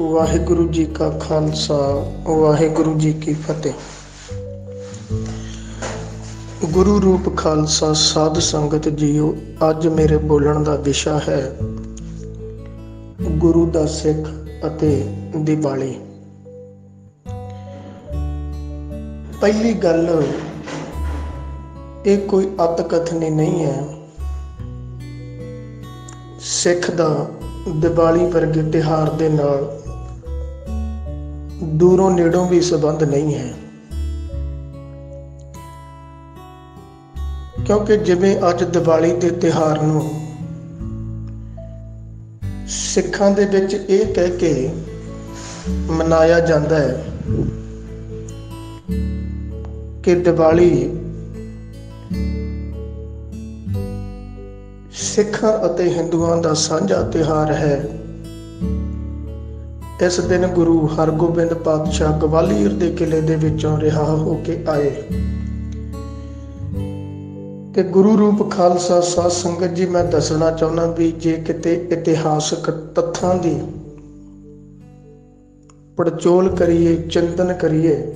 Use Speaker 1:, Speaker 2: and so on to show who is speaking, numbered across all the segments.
Speaker 1: ਵਾਹਿਗੁਰੂ ਜੀ ਕਾ ਖਾਲਸਾ, ਵਾਹਿਗੁਰੂ ਜੀ ਕੀ ਫਤਿਹ। ਗੁਰੂ ਰੂਪ ਖਾਲਸਾ ਸਾਧ ਸੰਗਤ ਜੀਓ, ਅੱਜ ਮੇਰੇ ਬੋਲਣ ਦਾ ਵਿਸ਼ਾ ਹੈ ਗੁਰੂ ਦਾ ਸਿੱਖ ਅਤੇ ਦੀਵਾਲੀ। ਪਹਿਲੀ ਗੱਲ, ਇਹ ਕੋਈ ਅਤਕਥਨੀ ਨਹੀਂ ਹੈ। ਸਿੱਖ ਦਾ ਦੀਵਾਲੀ ਵਰਗੇ ਤਿਹਾਰ ਦੇ ਨਾਲ ਦੂਰੋਂ ਨੇੜੋਂ ਵੀ ਸੰਬੰਧ ਨਹੀਂ ਹੈ। ਕਿਉਂਕਿ ਜਿਵੇਂ ਅੱਜ ਦੀਵਾਲੀ ਦੇ ਤਿਹਾਰ ਨੂੰ ਸਿੱਖਾਂ ਦੇ ਵਿੱਚ ਇਹ ਕਹਿ ਕੇ ਮਨਾਇਆ ਜਾਂਦਾ ਹੈ ਕਿ ਦੀਵਾਲੀ ਸਿੱਖਾਂ ਅਤੇ ਹਿੰਦੂਆਂ ਦਾ ਸਾਂਝਾ ਤਿਹਾਰ ਹੈ। ਇਸ ਦਿਨ ਗੁਰੂ ਹਰਗੋਬਿੰਦ ਪਾਤਸ਼ਾਹ ਗਵਾਲੀਅਰ ਦੇ ਕਿਲੇ ਦੇ ਵਿੱਚੋਂ ਰਿਹਾ ਹੋ ਕੇ ਆਏ। ਤੇ ਗੁਰੂ ਰੂਪ ਖਾਲਸਾ ਸਾਧ ਸੰਗਤ ਜੀ, ਮੈਂ ਦੱਸਣਾ ਚਾਹੁੰਦਾ ਵੀ ਜੇ ਕਿਤੇ ਇਤਿਹਾਸਕ ਤੱਥਾਂ ਦੀ ਪੜਚੋਲ ਕਰੀਏ, ਚਿੰਤਨ ਕਰੀਏ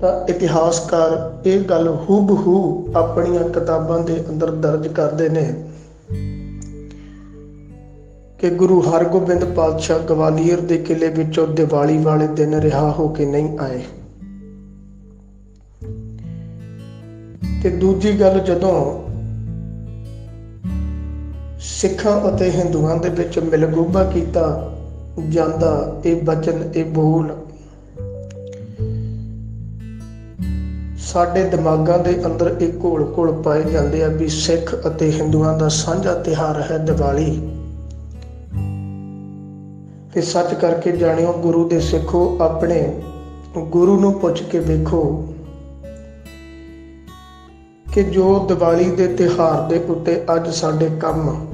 Speaker 1: ਤਾਂ ਇਤਿਹਾਸਕਾਰ ਇਹ ਗੱਲ ਹੂਬਹੂ ਆਪਣੀਆਂ ਕਿਤਾਬਾਂ ਦੇ ਅੰਦਰ ਦਰਜ ਕਰਦੇ ਨੇ ਕਿ ਗੁਰੂ ਹਰਗੋਬਿੰਦ ਪਾਤਸ਼ਾਹ ਗਵਾਲੀਅਰ ਦੇ ਕਿਲੇ ਵਿੱਚੋਂ ਦੀਵਾਲੀ ਵਾਲੇ ਦਿਨ ਰਿਹਾ ਹੋ ਕੇ ਨਹੀਂ ਆਏ। ਤੇ ਦੂਜੀ ਗੱਲ ਜਦੋਂ ਸਿੱਖਾਂ ਅਤੇ ਹਿੰਦੂਆਂ ਦੇ ਵਿੱਚ ਮਿਲਗੋਬਾ ਕੀਤਾ ਜਾਂਦਾ, ਇਹ ਬਚਨ, ਇਹ ਬੋਲ ਸਾਡੇ ਦਿਮਾਗਾਂ ਦੇ ਅੰਦਰ ਇਹ ਘੋਲ ਘੋਲ ਪਾਏ ਜਾਂਦੇ ਆ ਵੀ ਸਿੱਖ ਅਤੇ ਹਿੰਦੂਆਂ ਦਾ ਸਾਂਝਾ ਤਿਹਾਰ ਹੈ ਦੀਵਾਲੀ। ਤੇ ਸੱਚ ਕਰਕੇ ਜਾਣਿਓ, ਗੁਰੂ ਦੇ ਸਿੱਖੋ ਆਪਣੇ, ਗੁਰੂ ਨੂੰ ਪੁੱਛ ਕੇ ਵੇਖੋ ਕਿ ਜੋ ਦੀਵਾਲੀ ਦੇ ਤਿਹਾਰ ਦੇ ਉੱਤੇ ਅੱਜ ਸਾਡੇ ਕੰਮ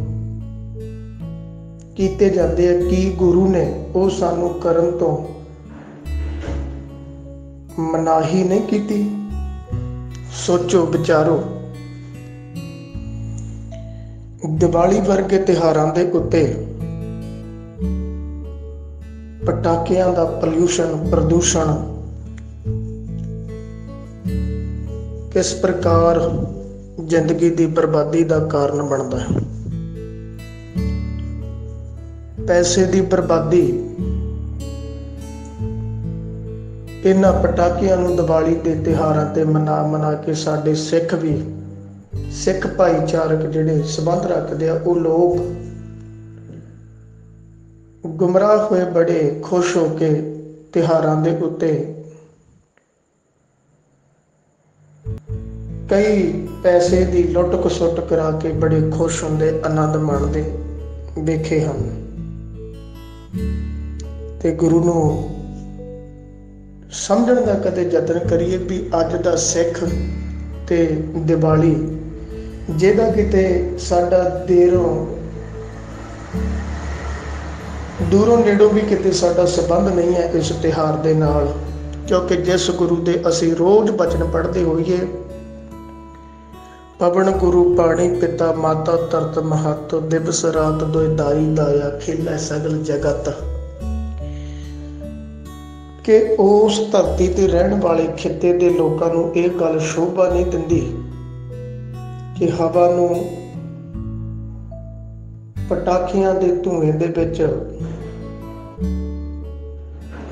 Speaker 1: ਕੀਤੇ ਜਾਂਦੇ ਆ, ਕੀ ਗੁਰੂ ਨੇ ਉਹ ਸਾਨੂੰ ਕਰਨ ਤੋਂ ਮਨਾਹੀ ਨਹੀਂ ਕੀਤੀ? ਸੋਚੋ ਵਿਚਾਰੋ। ਦੀਵਾਲੀ ਵਰਗੇ ਤਿਹਾਰਾਂ ਦੇ ਉੱਤੇ ਪਟਾਕਿਆਂ ਦਾ ਪੋਲਿਊਸ਼ਨ ਪ੍ਰਦੂਸ਼ਣ ਕਿਸ ਪ੍ਰਕਾਰ ਜ਼ਿੰਦਗੀ ਦੀ ਬਰਬਾਦੀ ਦਾ ਕਾਰਨ ਬਣਦਾ ਹੈ? ਪੈਸੇ ਦੀ ਬਰਬਾਦੀ ਇਹਨਾਂ ਪਟਾਕਿਆਂ ਨੂੰ ਦੀਵਾਲੀ ਦੇ ਤਿਹਾਰਾਂ ਤੇ ਮਨਾ ਮਨਾ ਕੇ ਸਾਡੇ ਸਿੱਖ ਵੀ, ਸਿੱਖ ਭਾਈਚਾਰਕ ਜਿਹੜੇ ਸਬੰਧ ਰੱਖਦੇ ਆ, ਉਹ ਲੋਕ ਗੁੰਮਰਾਹ ਹੋਏ ਬੜੇ ਖੁਸ਼ ਹੋ ਕੇ ਤਿਹਾਰਾਂ ਦੇ ਉੱਤੇ ਕਈ ਪੈਸੇ ਦੀ ਲੁੱਟ ਖਸੁੱਟ ਕਰਾ ਕੇ ਬੜੇ ਖੁਸ਼ ਹੁੰਦੇ, ਆਨੰਦ ਮਾਣਦੇ ਵੇਖੇ ਹਨ। ਤੇ ਗੁਰੂ ਨੂੰ ਸਮਝਣ ਦਾ ਕਦੇ ਯਤਨ ਕਰੀਏ ਵੀ ਅੱਜ ਦਾ ਸਿੱਖ ਤੇ ਦੀਵਾਲੀ, ਜਿਹਦਾ ਕਿਤੇ ਸਾਡਾ ਦੇਰੋਂ ਦੂਰੋਂ ਨੇੜੋਂ ਵੀ ਕਿਤੇ ਸਾਡਾ ਸਬੰਧ ਨਹੀਂ ਹੈ ਇਸ ਤਿਹਾਰ ਦੇ ਨਾਲ, ਕਿਉਂਕਿ ਜਿਸ ਗੁਰੂ ਦੇ ਅਸੀਂ ਰੋਜ਼ ਬਚਨ ਪੜ੍ਹਦੇ ਹੋਈਏ, ਪਵਨ ਗੁਰੂ ਪਾਣੀ ਪਿਤਾ ਮਾਤਾ ਤਰਤ ਮਹਤ, ਦਿਵਸ ਰਾਤ ਦੋਇ ਦਾਈ ਦਾਇਆ ਖੇਲੇ ਸਗਲ ਜਗਤ। ਕਿ ਉਸ ਧਰਤੀ ਤੇ ਰਹਿਣ ਵਾਲੇ ਖਿੱਤੇ ਦੇ ਲੋਕਾਂ ਨੂੰ ਇਹ ਗੱਲ ਸ਼ੋਭਾ ਨਹੀਂ ਦਿੰਦੀ ਕਿ ਹਵਾ ਨੂੰ ਪਟਾਖੀਆਂ ਦੇ ਧੂਏ ਦੇ ਵਿੱਚ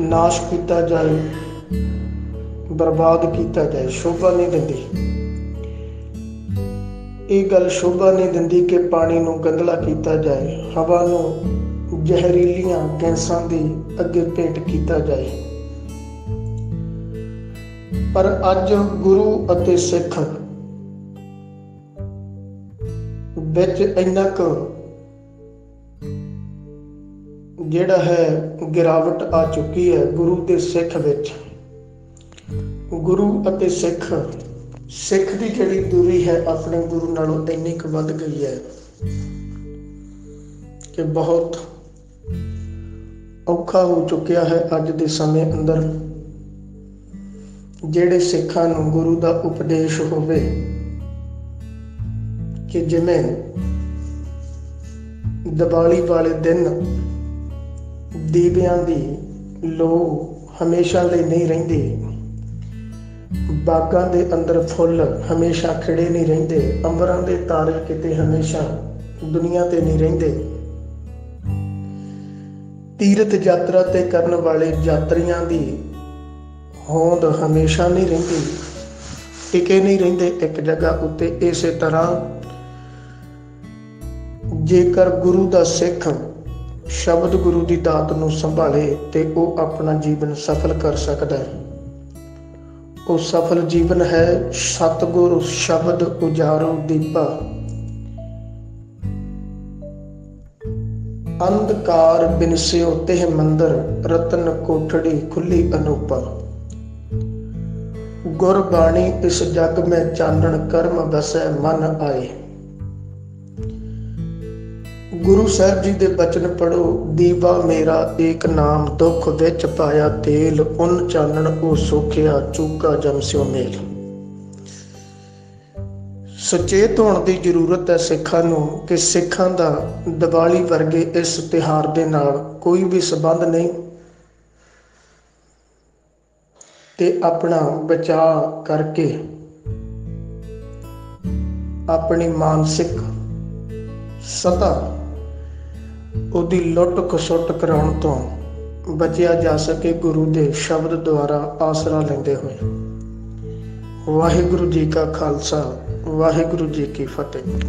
Speaker 1: ਨਾਸ਼ ਕੀਤਾ ਜਾਏ, ਬਰਬਾਦ ਕੀਤਾ ਜਾਏ, ਸ਼ੋਭਾ ਨਹੀਂ ਦਿੰਦੀ। ਇਹ ਗੱਲ ਸ਼ੋਭਾ ਨਹੀਂ ਦਿੰਦੀ ਕਿ ਪਾਣੀ ਨੂੰ ਗੰਦਲਾ ਕੀਤਾ ਜਾਏ, ਹਵਾ ਨੂੰ ਜ਼ਹਿਰੀਲੀਆਂ ਗੈਸਾਂ ਦੇ ਅੱਗੇ ਭੇਟ ਕੀਤਾ ਜਾਏ। ਪਰ ਅੱਜ ਗੁਰੂ ਅਤੇ ਸਿੱਖ ਵਿੱਚ ਇੰਨਾ ਕੁ ਜਿਹੜਾ ਹੈ ਗਿਰਾਵਟ ਆ ਚੁੱਕੀ ਹੈ ਗੁਰੂ ਤੇ ਸਿੱਖ ਵਿੱਚ। ਗੁਰੂ ਅਤੇ ਸਿੱਖ ਸਿੱਖ ਦੀ ਜਿਹੜੀ ਦੂਰੀ ਹੈ ਆਪਣੇ ਗੁਰੂ ਨਾਲੋਂ ਇੰਨੀ ਕੁ ਵੱਧ ਗਈ ਹੈ ਕਿ ਬਹੁਤ ਔਖਾ ਹੋ ਚੁੱਕਿਆ ਹੈ ਅੱਜ ਦੇ ਸਮੇਂ ਅੰਦਰ। ਜਿਹੜੇ ਸਿੱਖਾਂ ਨੂੰ ਗੁਰੂ ਦਾ ਉਪਦੇਸ਼ ਹੋਵੇ ਕਿ ਜਿਵੇਂ ਦੀਵਾਲੀ ਵਾਲੇ ਦਿਨ ਦੀਵਿਆਂ ਦੀ ਲੋ ਹਮੇਸ਼ਾ ਲਈ ਨਹੀਂ ਰਹਿੰਦੀ, ਬਾਗਾਂ ਦੇ ਅੰਦਰ ਫੁੱਲ ਹਮੇਸ਼ਾ ਖਿੜੇ ਨਹੀਂ ਰਹਿੰਦੇ ਅੰਬਰਾਂ ਦੇ ਤਾਰੇ ਕਿਤੇ ਹਮੇਸ਼ਾ ਦੁਨੀਆ ਤੇ ਨਹੀਂ ਰਹਿੰਦੇ। ਤੀਰਥ ਯਾਤਰਾ ਤੇ ਕਰਨ ਵਾਲੇ ਯਾਤਰੀਆਂ ਦੀ ਹੋਂਦ ਹਮੇਸ਼ਾ ਨਹੀਂ ਰਹਿੰਦੀ, ਟਿਕੇ ਨਹੀਂ ਰਹਿੰਦੇ ਇੱਕ ਜਗ੍ਹਾ ਉੱਤੇ ਇਸੇ ਤਰ੍ਹਾਂ। ਜੇਕਰ ਗੁਰੂ ਦਾ ਸਿੱਖ ਸ਼ਬਦ ਗੁਰੂ ਦੀ ਦਾਤ ਨੂੰ ਸੰਭਾਲੇ ਤੇ ਉਹ ਆਪਣਾ ਜੀਵਨ ਸਫਲ ਕਰ ਸਕਦਾ ਹੈ। ਉਹ ਸਫਲ ਜੀਵਨ ਹੈ ਸਤਿਗੁਰ ਸ਼ਬਦ ਉਜਾਰੋ ਦੀਪਾ ਅੰਧਕਾਰ ਬਿਨਸਿਓ ਤੇ ਮੰਦਰ, ਰਤਨ ਕੋਠੜੀ ਖੁੱਲੀ ਅਨੂਪਾ। ਗੁਰਬਾਣੀ ਇਸ ਜਗ ਮੈਂ ਚਾਨਣ ਕਰਮ ਵਸੈ ਮਨ ਆਏ। ਗੁਰੂ ਸਾਹਿਬ ਜੀ ਦੇ ਬਚਨ ਪੜੋ ਦੀਵਾ ਮੇਰਾ ਏਕ ਨਾਮ ਦੁੱਖ ਵਿੱਚ ਪਾਇਆ ਤੇਲ, ਉਨ ਚਾਨਣ ਉਹ ਸੋਖਿਆ ਚੂਕਾ ਜਮ ਸਿਓ ਮੇਲ। ਸੁਚੇਤ ਹੋਣ ਦੀ ਜ਼ਰੂਰਤ ਹੈ ਸਿੱਖਾਂ ਨੂੰ ਕਿ ਸਿੱਖਾਂ ਦਾ ਦੀਵਾਲੀ ਵਰਗੇ ਇਸ ਤਿਹਾਰ ਦੇ ਨਾਲ ਕੋਈ ਵੀ ਸਬੰਧ ਨਹੀਂ। ਤੇ ਆਪਣਾ ਬਚਾਅ ਕਰਕੇ ਆਪਣੀ ਮਾਨਸਿਕ ਸਤਾ ਉਹਦੀ ਲੁੱਟ ਖਸੁੱਟ ਕਰਾਉਣ ਤੋਂ ਬਚਿਆ ਜਾ ਸਕੇ ਗੁਰੂ ਦੇ ਸ਼ਬਦ ਦੁਆਰਾ ਆਸਰਾ ਲੈਂਦੇ ਹੋਏ। ਵਾਹਿਗੁਰੂ ਜੀ ਕਾ ਖਾਲਸਾ, ਵਾਹਿਗੁਰੂ ਜੀ ਕੀ ਫਤਿਹ।